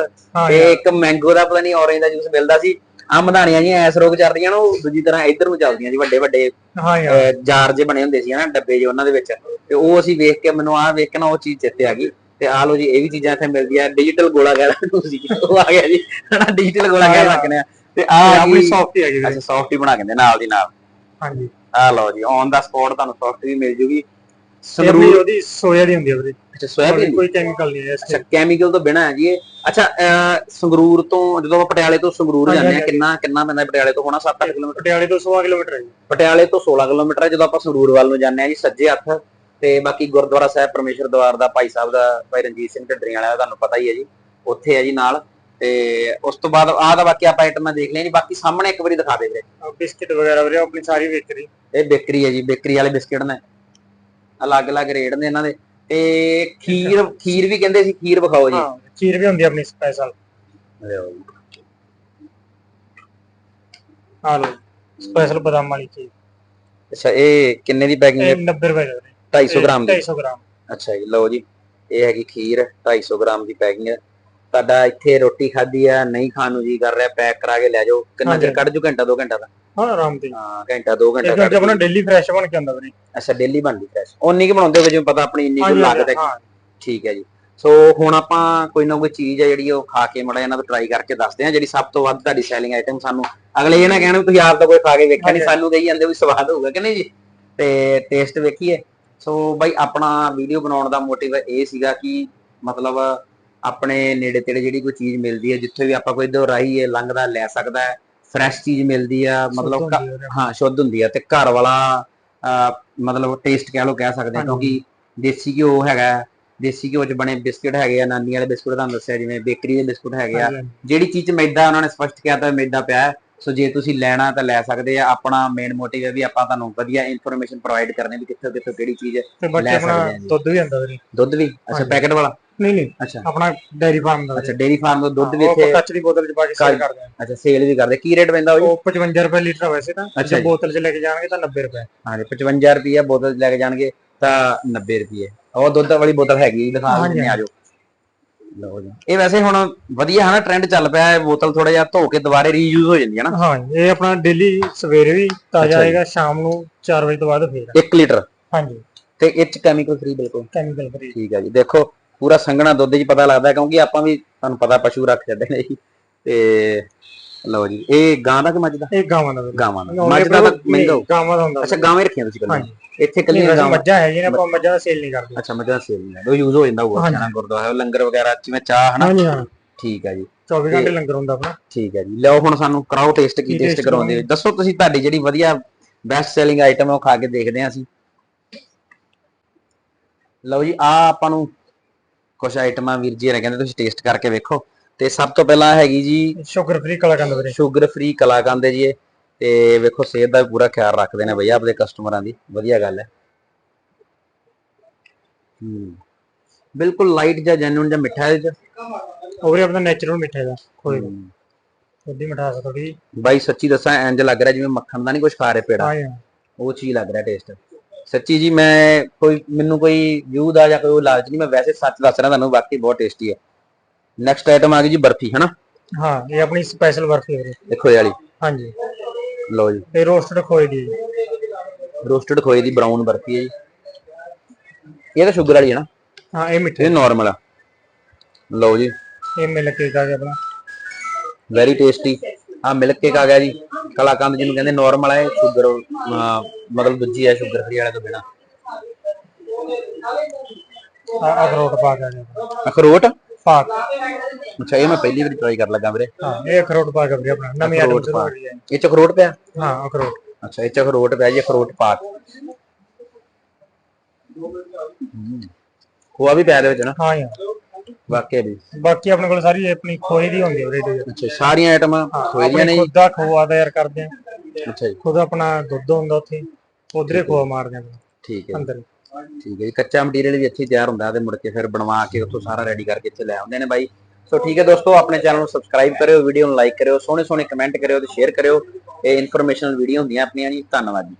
ਤੇ ਇੱਕ ਮੈਂਗੋ ਦਾ ਪਤਾ ਨਹੀਂ ਔਰੇਂਜ ਦਾ ਜੂਸ ਮਿਲਦਾ ਸੀ। ਆ ਮਧਾਣੀਆਂ ਜੀ ਐਸ ਰੋਗ ਚੱਲਦੀਆਂ ਨਾ ਉਹ ਦੂਜੀ ਤਰ੍ਹਾਂ ਇੱਧਰ ਨੂੰ ਚੱਲਦੀਆਂ ਜੀ ਵੱਡੇ ਵੱਡੇ ਹਾਂ ਯਾਰ। ਜਾਰ ਜੇ ਬਣੇ ਹੁੰਦੇ ਸੀ ਹਨਾ ਡੱਬੇ ਜੇ ਉਹਨਾਂ ਦੇ ਵਿੱਚ। ਤੇ ਉਹ ਅਸੀਂ ਵੇਖ ਕੇ ਮੈਨੂੰ ਆ ਵੇਖ ਕੇ ਨਾ ਉਹ ਚੀਜ਼ ਚੇਤੇ ਆ ਗਈ। ਤੇ ਆ ਲੋ ਜੀ ਇਹ ਵੀ ਚੀਜ਼ਾਂ ਇੱਥੇ ਮਿਲਦੀਆਂ ਡਿਜੀਟਲ ਗੋਲਾ ਕਹਿ ਤੁਸੀਂ। ਉਹ ਆ ਗਿਆ ਜੀ ਹਨਾ ਡਿਜੀਟਲ ਗੋਲਾ ਕਹਿ ਸਕਦੇ ਆ। ਤੇ ਆ ਆਪਣੀ ਸੌਫਟ ਹੀ ਹੈਗੀ ਵੀਰੇ। ਅੱਛਾ ਸੌਫਟ ਹੀ ਬਣਾ ਕੇ ਦਿੰਦੇ ਨਾਲ ਦੀ ਨਾਲ। ਹਾਂਜੀ। ਆ ਲਓ ਜੀ ਔਨ ਦਾ ਸਪੌਟ ਤੁਹਾਨੂੰ ਸੌਫਟ ਵੀ ਮਿਲ ਜੂਗੀ। ਸੰਗਰੂਰ ਉਹਦੀ ਸੋਇਆ ਦੀ ਹੁੰਦੀ ਹੈ ਵੀਰੇ। ਅੱਛਾ ਸੋਇਆਬੀਨ ਕੋਈ ਕੈਮੀਕਲ ਨਹੀਂ ਹੈ ਇਸ ਅੱਛਾ ਕੈਮੀਕਲ ਤੋਂ ਬਿਨਾ ਹੈ ਜੀ ਇਹ। ਅੱਛਾ ਸੰਗਰੂਰ ਤੋਂ ਜਦੋਂ ਆਪਾਂ ਪਟਿਆਲੇ ਤੋਂ ਸੰਗਰੂਰ ਜਾਂਦੇ ਆ। ਕਿੰਨਾ ਕਿੰਨਾ ਪੈਂਦਾ ਪਟਿਆਲੇ ਤੋਂ? ਹੋਣਾ 7-8 ਕਿਲੋਮੀਟਰ ਪਟਿਆਲੇ ਤੋਂ 16 ਕਿਲੋਮੀਟਰ ਹੈ ਜੀ। ਪਟਿਆਲੇ ਤੋਂ 16 ਕਿਲੋਮੀਟਰ ਹੈ ਜਦੋਂ ਆਪਾਂ ਸੰਗਰੂਰ ਵੱਲ ਨੂੰ ਜਾਂਦੇ ਆ ਜੀ ਸੱਜੇ ਹੱਥ। ਤੇ ਬਾਕੀ ਗੁਰਦੁਆਰਾ ਸਾਹਿਬ ਪਰਮੇਸ਼ਰ ਦਵਾਰ ਦਾ ਭਾਈ ਸਾਹਿਬ ਦਾ ਭਾਈ ਰਣਜੀਤ ਸਿੰਘ ਢੱਡਰੀਆਂ ਵਾਲਾ ਤੁਹਾਨੂੰ ਪਤਾ ਹੀ ਹੈ ਜੀ। ਉੱਥੇ ਹੈ ਜੀ ਨਾਲ। ਤੇ ਉਸ ਤੋਂ ਬਾਅਦ ਆਹ ਦਾ ਬਾਕੀ ਆਪਾਂ ਆਈਟਮਾਂ ਦੇਖ ਜੀ। ਬਾਕੀ ਸਾਹਮਣੇ ਇੱਕ ਵਾਰੀ ਦਿਖਾ ਦੇ ਵੀਰੇ। ਬਿਸਕਿਟ ਵਗੈਰਾ ਵੀਰੇ ਆਪਣੀ ਸਾਰੀ ਵਿਕਰੀ ਇਹ ਬੇਕਰੀ ਹੈ ਜੀ ਬੇਕਰੀ ਵਾਲੇ ਬਿਸਕਿਟ ਨੇ। ਅਲੱਗ-ਅਲੱਗ ਰੇਟ ਨੇ ਇਹਨਾਂ ਦੇ। ਤੇ ਖੀਰ ਖੀਰ ਵੀ ਕਹਿੰਦੇ ਸੀ ਖੀਰ ਵਿਖਾਓ ਜੀ। ਹਾਂ ਖੀਰ ਵੀ ਹੁੰਦੀ ਆਪਣੀ ਸਪੈਸ਼ਲ ਲਿਆਓ ਜੀ। ਆ ਲੋ ਸਪੈਸ਼ਲ ਬਦਾਮ ਵਾਲੀ ਖੀਰ। ਅੱਛਾ ਇਹ ਕਿੰਨੇ ਦੀ ਪੈਕਿੰਗ ਹੈ? ਇਹ 90 ਰੁਪਏ ਦਾ। 250 ਗ੍ਰਾਮ ਦੀ? 250 ਗ੍ਰਾਮ। ਅੱਛਾ ਜੀ ਲਓ ਜੀ ਇਹ ਹੈਗੀ ਖੀਰ 250 ਗ੍ਰਾਮ ਦੀ ਪੈਕਿੰਗ ਹੈ। ਤੁਹਾਡਾ ਇੱਥੇ ਰੋਟੀ ਖਾਧੀ ਆ ਨਹੀਂ ਖਾਣ ਨੂੰ ਜੀ ਕਰ ਰਿਹਾ ਪੈਕ ਕਰਾ ਕੇ ਲੈ ਜਾਓ। ਕਿੰਨਾ ਚਿਰ। ਕੱਢ ਜੂ ਘੰਟਾ 2 ਘੰਟਾ ਦਾ? ਹਾਂ ਆਰਾਮ ਦੀ। ਹਾਂ ਘੰਟਾ 2 ਘੰਟਾ ਕੱਢ ਆਪਣਾ। ਡੇਲੀ ਫਰੈਸ਼ ਬਣ ਕੇ ਆਉਂਦਾ ਵੀਰੇ। ਅੱਛਾ ਡੇਲੀ ਬਣਦੀ ਫਰੈਸ਼ ਉਨੀ ਕਿ ਬਣਾਉਂਦੇ ਹੋ ਜਿਵੇਂ ਪਤਾ ਆਪਣੀ ਇੰਨੀ ਕੁ ਲਾਗਤ ਹੈ। ਠੀਕ ਹੈ ਜੀ। ਸੋ ਹੁਣ ਆਪਾਂ ਕੋਈ ਨਾ ਕੋਈ ਚੀਜ਼ ਹੈ ਜਿਹੜੀ ਉਹ ਖਾ ਕੇ ਮੜਾ ਇਹਨਾਂ ਤੋਂ ਟਰਾਈ ਕਰਕੇ ਦੱਸਦੇ ਹਾਂ ਜਿਹੜੀ ਸਭ ਤੋਂ ਵੱਧ ਤੁਹਾਡੀ ਸੈਲਿੰਗ ਆਈਟਮ ਸਾਨੂੰ ਅਗਲੇ ਇਹ ਨਾ ਕਹਿਣ ਵੀ ਤੁਸੀਂ ਆਪ ਤਾਂ ਕੋਈ ਖਾ ਕੇ ਵੇਖਿਆ ਨਹੀਂ। ਸਾਨੂੰ ਕਹੀ ਜਾਂਦੇ ਵੀ ਸਵਾਦ ਹੋਊਗਾ ਕਿ ਨਹੀਂ ਜੀ। ਤੇ ਟੇਸਟ ਵੇਖੀਏ। ਸੋ ਬਾਈ ਆਪਣਾ ਵੀਡੀਓ ਬਣਾਉਣ ਦਾ ਮੋਟਿਵ ਇਹ ਸੀਗਾ ਕਿ ਮਤਲਬ ਆਪਣੇ ਨੇੜੇ ਤੇੜੇ ਜਿਹੜੀ ਕੋਈ ਚੀਜ਼ ਮਿਲਦੀ ਹੈ ਜਿੱਥੇ ਵੀ ਆਪਾਂ ਕੋਈ ਦੁਹਰਾਈ ਹੈ ਲੰਘਦਾ ਲੈ ਸਕਦਾ ਹੈ ਫਰੈਸ਼ ਚੀਜ਼ ਮਿਲਦੀ ਆ ਮਤਲਬ ਹੈ ਸ਼ੁੱਧ ਹੁੰਦੀ ਆ ਤੇ ਘਰ ਵਾਲਾ ਮਤਲਬ ਟੇਸਟ ਕਹਿ ਲੋ ਕਹਿ ਸਕਦੇ ਹਾਂ। ਕਿਉਂਕਿ ਦੇਸੀ ਘਿਓ ਹੈਗਾ ਦੇਸੀ ਘਿਓ ਚ ਬਣੇ ਬਿਸਕੁਟ ਹੈਗੇ ਆ ਨਾਨੀ ਵਾਲੇ ਬਿਸਕੁਟ ਤੁਹਾਨੂੰ ਦੱਸਿਆ ਜਿਵੇਂ ਬੇਕਰੀ ਦੇ ਬਿਸਕੁਟ ਹੈਗੇ ਆ। ਜਿਹੜੀ ਚੀਜ਼ ਮੈਦਾ ਉਹਨਾਂ ਨੇ ਸਪਸ਼ਟ ਕਿਹਾ ਤਾਂ ਮੈਦਾ ਪਿਆ ਹੈ। ਸੋ ਜੇ ਤੁਸੀਂ ਲੈਣਾ ਤਾਂ ਲੈ ਸਕਦੇ ਆ। ਆਪਣਾ ਮੇਨ ਮੋਟਿਵ ਹੈ ਵੀ ਆਪਾਂ ਤੁਹਾਨੂੰ ਵਧੀਆ ਇਨਫੋਰਮੇਸ਼ਨ ਪ੍ਰੋਵਾਈਡ ਕਰਨੀ ਵੀ ਕਿੱਥੋਂ ਕਿੱਥੋਂ ਕਿਹੜੀ ਚੀਜ਼ ਤੇ ਲੈ ਆਪਣਾ ਸਕਦੇ ਜੀ। ਦੁੱਧ ਵੀ ਆਉਂਦਾ ਵੀਰੇ। ਦੁੱਧ ਵੀ? ਅੱਛਾ। ਪੈਕਟ ਵਾਲਾ? ਨਹੀਂ ਨਹੀਂ। ਅੱਛਾ। ਆਪਣਾ ਡੈਰੀ ਫਾਰਮ ਦਾ ਅੱਛਾ ਡੇਰੀ ਫਾਰਮ ਦਾ ਦੁੱਧ ਵੀ ਇੱਥੇ ਕੱਚ ਦੀ ਬੋਤਲ ਚ ਪਾ ਕੇ ਸੇਲ ਕਰਦੇ ਆ। ਅੱਛਾ ਸੇਲ ਵੀ ਕਰਦੇ। ਕੀ ਰੇਟ ਪੈਂਦਾ ਉਹ ਜੀ? ਉਹ 55 ਰੁਪਏ ਲੀਟਰ ਆ ਵੈਸੇ ਤਾਂ। ਅੱਛਾ ਜੇ ਜੀ। ਬੋਤਲ ਚ ਲੈ ਕੇ ਜਾਣਗੇ ਤਾਂ 90 ਰੁਪਏ। ਹਾਂਜੀ 55 ਰੁਪਏ ਬੋਤਲ 'ਚ ਲੈ ਕੇ ਜਾਣਗੇ ਤਾਂ 90 ਰੁਪਏ ਉਹ ਦੁੱਧ ਵਾਲੀ ਬੋਤਲ ਹੈਗੀ ਦਿਖਾ ਦਿੰਦੇ ਆ ਜਾਓ। ਲਓ ਜੀ ਇਹ ਵੈਸੇ ਹੁਣ ਵਧੀਆ ਹੈ ਨਾ ਟ੍ਰੈਂਡ ਚੱਲ ਪਿਆ ਹੈ ਬੋਤਲ ਥੋੜਾ ਜਿਹਾ ਧੋ ਕੇ ਦੁਬਾਰੇ ਰੀਯੂਜ਼ ਹੋ ਜਾਂਦੀ ਹੈ ਨਾ। ਹਾਂ ਇਹ ਆਪਣਾ ਡੇਲੀ ਸਵੇਰੇ ਵੀ ਤਾਜ਼ਾ। ਆਏਗਾ ਸ਼ਾਮ ਨੂੰ 4 ਵਜੇ ਤੋਂ ਬਾਅਦ ਫੇਰ। 1 ਲੀਟਰ? ਹਾਂਜੀ। ਤੇ ਇਹ ਚ ਕੈਮੀਕਲ ਫ੍ਰੀ ਬਿਲਕੁਲ। ਕੈਮੀਕਲ ਫ੍ਰੀ ਠੀਕ ਹੈ ਜੀ। ਦੇਖੋ ਪੂਰਾ ਸੰਘਣਾ ਦੁੱਧ ਜੀ ਪਤਾ ਲੱਗਦਾ ਕਿਉਂਕਿ ਆਪਾਂ ਵੀ ਤੁਹਾਨੂੰ ਪਤਾ ਪਸ਼ੂ ਰੱਖ ਛੱਡੇ ਨੇ ਜੀ। ਤੇ ਲਓ ਜੀ ਇਹ ਗਾਂ ਦਾ ਕਿ ਮੱਝ ਦਾ? ਇਹ ਗਾਵਾਂ ਦਾ। ਵੀਰੇ ਗਾਵਾਂ ਦਾ। ਮੱਝ ਦਾ ਤਾਂ ਮਹਿੰਗਾ ਹੋਊ। ਗਾਵਾਂ ਦਾ ਹੁੰਦਾ। ਅੱਛਾ ਗਾਵੇਂ ਰੱਖੀਆਂ ਤੁਸੀਂ ਕੱਲੀਆਂ। ਇੱਥੇ ਕੱਲੀਆਂ ਗਾਵਾਂ। ਮੱਝਾਂ ਹੈਗੀਆਂ ਨੇ ਆਪਾਂ ਮੱਝਾਂ ਦਾ ਸੇਲ ਨਹੀਂ ਕਰਦੇ। ਅੱਛਾ ਮੱਝਾਂ ਸੇਲ ਨਹੀਂ ਉਹ ਯੂਜ਼ ਹੋ ਜਾਂਦਾ ਹੋਊਗਾ ਹਾਂਜੀ। ਖਾਣਾ ਗੁਰਦੁਆਰਾ ਲੰਗਰ ਵਗੈਰਾ ਜਿਵੇਂ ਚਾਹ ਹਨਾ? ਹਾਂਜੀ ਹਾਂ। ਠੀਕ ਹੈ ਜੀ। 24 ਘੰਟੇ ਲੰਗਰ ਹੁੰਦਾ ਆਪਣਾ। ਠੀਕ ਹੈ ਜੀ। ਲਿਆਓ ਹੁਣ ਸਾਨੂੰ ਕਰਾਓ ਟੇਸਟ ਕੀ ਟੇਸਟ ਕਰਾਉਂਦੇ ਹੋ। ਦੱਸੋ ਤੁਸੀਂ ਤੁਹਾਡੀ ਜਿਹੜੀ ਵਧੀਆ ਬੈਸਟ ਸੈਲਿੰਗ ਆਈਟਮ ਹੈ ਉਹ ਖਾ ਕੇ ਦੇਖਦੇ ਹਾਂ ਅਸੀਂ। ਲਓ ਜੀ ਆ ਆਪਾਂ ਨੂੰ ਕੁਝ ਆਈਟਮਾਂ ਵੀਰ ਜੀ ਨੇ ਕਹਿੰਦੇ ਤੁਸੀਂ ਟੇਸਟ ਕਰਕੇ ਵੇਖੋ। ਤੇ ਸਭ ਤੋਂ ਪਹਿਲਾਂ ਹੈਗੀ ਜੀ ਸ਼ੂਗਰ ਫ੍ਰੀ ਕਲਾਕੰਦ ਵੀਰੇ। ਸ਼ੂਗਰ ਫ੍ਰੀ ਕਲਾਕੰਦ ਹੈ ਜੀ ਇਹ ਤੇ ਵੇਖੋ ਸਿਹਤ ਦਾ ਵੀ ਪੂਰਾ ਖਿਆਲ ਰੱਖਦੇ ਨੇ ਭਈਆ ਆਪਣੇ ਕਸਟਮਰਾਂ ਦੀ ਵਧੀਆ ਗੱਲ ਹੈ। ਹੂੰ ਬਿਲਕੁਲ ਲਾਈਟ ਜਾਂ ਜੈਨੂਨ ਜਾਂ ਮਿੱਠਾ ਹੈ ਜੀ ਉਹ ਵੀ ਆਪਣਾ ਨੈਚੁਰਲ ਮਿੱਠੇ ਦਾ ਕੋਈ ਹੂੰ। ਉਹਦੀ ਮਿਠਾਸ ਥੋੜੀ ਬਾਈ ਸੱਚੀ ਦੱਸਾਂ ਇੰਜ ਲੱਗ ਰਿਹਾ ਜਿਵੇਂ ਮੱਖਣ ਦਾ ਨਹੀਂ ਕੁਝ ਖਾ ਰਹੇ ਪੇੜਾ। ਉਹ ਚੀਜ਼ ਲੱਗ ਰਿਹਾ ਟੇਸਟ ਸੱਚੀ ਜੀ ਮੈਂ ਕੋਈ ਮੈਨੂੰ ਕੋਈ ਵਿਊ ਦਾ ਜਾਂ ਕੋਈ ਲਾਲਚ ਨਹੀਂ ਮੈਂ ਵੈਸੇ ਸੱਚ ਦੱਸ ਰਿਹਾ ਤੁਹਾਨੂੰ ਬਾਕੀ ਬਹੁਤ ਟੇਸਟੀ ਹੈ। ਨੈਕਸਟ ਆਈਟਮ ਆ ਗਈ ਜੀ ਬਰਫੀ ਹਨਾ? ਹਾਂ ਇਹ ਆਪਣੀ ਸਪੈਸ਼ਲ ਬਰਫੀ ਹੈ ਵੀਰੇ। ਦੇਖੋ ਇਹ ਵਾਲੀ। ਹਾਂਜੀ। ਲਓ ਜੀ। ਇਹ ਰੋਸਟਡ ਖੋਏ ਦੀ ਜੀ। ਰੋਸਟਡ ਖੋਏ ਦੀ ਬਰਾਊਨ ਬਰਫੀ ਹੈ ਜੀ। ਇਹ ਤਾਂ ਸ਼ੂਗਰ ਵਾਲੀ ਹੈ ਨਾ? ਹਾਂ ਇਹ ਮਿੱਠੇ। ਇਹ ਨਾਰਮਲ ਆ। ਲਓ ਜੀ। ਇਹ ਮਿਲ ਕੇਕ ਆ ਗਿਆ ਆਪਣਾ। ਵੈਰੀ ਟੇਸਟੀ ਆ ਮਿਲਕ ਕੇਕ ਆ ਗਿਆ ਜੀ। ਕਲਾਕੰਦ ਜਿਹਨੂੰ ਕਹਿੰਦੇ ਨਾਰਮਲ ਹੈ ਸ਼ੂਗਰ ਮਤਲਬ ਦੂਜੀ ਹੈ ਸ਼ੂਗਰ ਫਰੀ ਵਾਲੇ ਤੋਂ ਬਿਨਾ। ਆ ਅਖਰੋਟ ਆ ਗਿਆ। ਆਪਣਾ। ਅਖਰੋਟ? ਪਾਕ। ਅੱਛਾ ਇਹ ਮੈਂ ਪਹਿਲੀ ਵਾਰੀ ਟਰਾਈ ਕਰ ਲੱਗਾ ਵੀਰੇ। ਹਾਂ ਇਹ ਅਖਰੋਟ ਪਾਕ ਵੀਰੇ ਆਪਣਾ ਨਵੀਂ ਆਈਟਮ ਸ਼ੁਰੂ ਹੈ ਇਹ ਚ ਅਖਰੋਟ ਪਿਆ? ਹਾਂ ਅਖਰੋਟ। ਅੱਛਾ ਇਹ ਚ ਅਖਰੋਟ ਪਿਆ ਜੀ ਅਖਰੋਟ ਪਾਕ। ਖੋਆ ਵੀ ਪਿਆ ਦੇ ਵਿੱਚ ਨਾ? ਹਾਂ ਯਾਰ ਵਾਕਿਆ ਵੀ। ਬਾਕੀ ਆਪਣੇ ਕੋਲ ਸਾਰੀ ਆਪਣੀ ਖੋਏ ਦੀ ਹੁੰਦੀ ਹੈ ਵੀਰੇ ਅੱਛਾ ਸਾਰੀਆਂ ਆਈਟਮਾਂ ਖੋਏ ਦੀਆਂ ਨੇ ਖੁਦ ਦਾ ਖੋਆ ਤਿਆਰ ਕਰਦੇ ਆ। ਅੱਛਾ ਜੀ। ਖੁਦ ਆਪਣਾ ਦੁੱਧ ਹੁੰਦਾ ਉੱਥੇ ਉਧਰੇ ਖੋਆ ਮਾਰਦੇ ਆ। ਠੀਕ ਹੈ। ਅੰਦਰ। ਠੀਕ ਹੈ ਜੀ, ਕੱਚਾ ਮਟੀਰੀਅਲ ਵੀ ਇੱਥੇ ਤਿਆਰ ਹੁੰਦਾ ਤੇ ਮੁੜ ਕੇ ਫਿਰ ਬਣਵਾ ਕੇ ਉੱਥੋਂ ਸਾਰਾ ਰੈਡੀ ਕਰਕੇ ਇੱਥੇ ਲੈ ਆਉਂਦੇ ਨੇ ਬਾਈ। ਸੋ ਠੀਕ ਹੈ ਦੋਸਤੋ, ਆਪਣੇ ਚੈਨਲ ਨੂੰ ਸਬਸਕ੍ਰਾਈਬ ਕਰਿਓ ਵੀਡੀਓ ਨੂੰ ਲਾਈਕ ਕਰਿਓ ਸੋਹਣੇ ਸੋਹਣੇ ਕਮੈਂਟ ਕਰਿਓ ਤੇ ਸ਼ੇਅਰ ਕਰਿਓ। ਇਹ ਇਨਫੋਰਮੇਸ਼ਨਲ ਵੀਡੀਓ ਹੁੰਦੀਆਂ ਆਪਣੀਆਂ ਜੀ। ਧੰਨਵਾਦ ਜੀ।